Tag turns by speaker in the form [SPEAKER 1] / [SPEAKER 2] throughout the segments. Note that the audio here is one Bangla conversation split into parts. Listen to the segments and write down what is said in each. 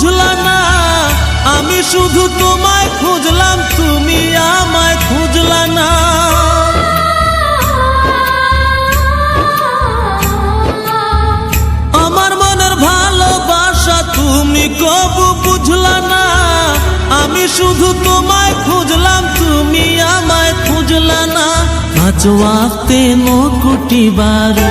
[SPEAKER 1] বুঝলা না? আমি শুধু তোমায় খুঁজলাম, তুমি আমায় খুঁজলা না। আমার মনের ভালোবাসা তুমি কবু বুঝলা না। আমি শুধু তোমায় খুঁজলাম, তুমি আমায় খুঁজলা না। পাঁচ ওয়াক্তে নকুটি বারো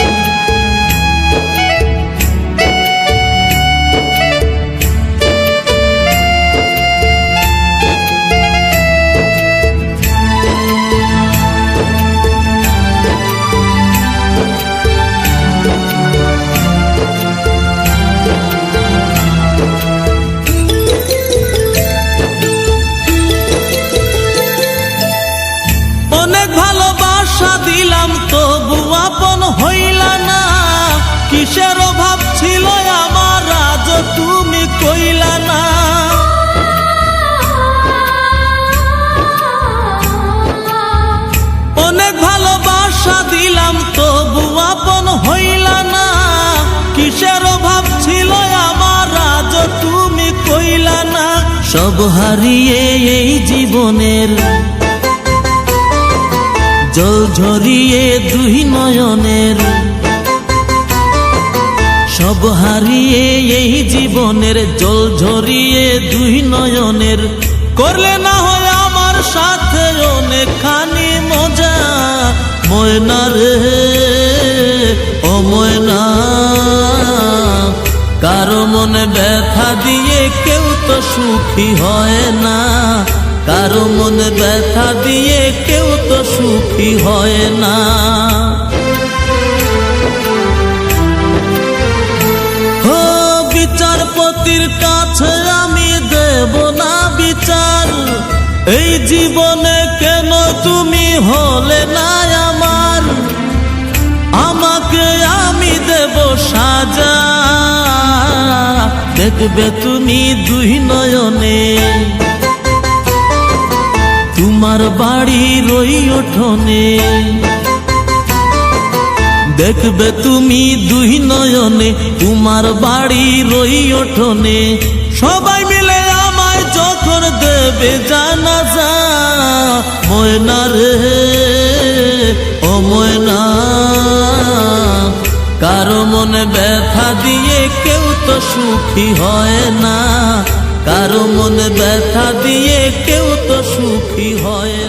[SPEAKER 1] কিসের অভাব ছিল আমার? আজ তুমি কইলা না। অনেক ভালোবাসা দিলাম, তবু আপন হইলা না। কিসের অভাব ছিল আমার? আজ তুমি কইলা না। সব হারিয়ে এই জীবনের জল ঝরিয়ে দুই নয়নের সব হারিয়ে এই জীবনের জল ঝরিয়ে দুই নয়নের। করলে না হয় আমার সাথে অনেকখানি মজা। ময়না রে, ও ময়না। কারও মনে ব্যথা দিয়ে কেউ তো সুখী হয় না। কারও মনে ব্যথা দিয়ে কেউ তো সুখী হয় না। এই জীবনে কেন তুমি হলে না আমার? আমাকে আমি দেব সাজা। দেখবে তুমি দুই নয়নে। তোমার বাড়ি রই ওঠনে দেখবে তুমি দুই নয়নে। তোমার বাড়ি রই ওঠনে সবাই দেবে জানা যা ময়না রে, ও ময়না। কারও মনে ব্যথা দিয়ে কেউ তো সুখী হয় না। কারও মনে ব্যথা দিয়ে কেউ তো সুখী হয়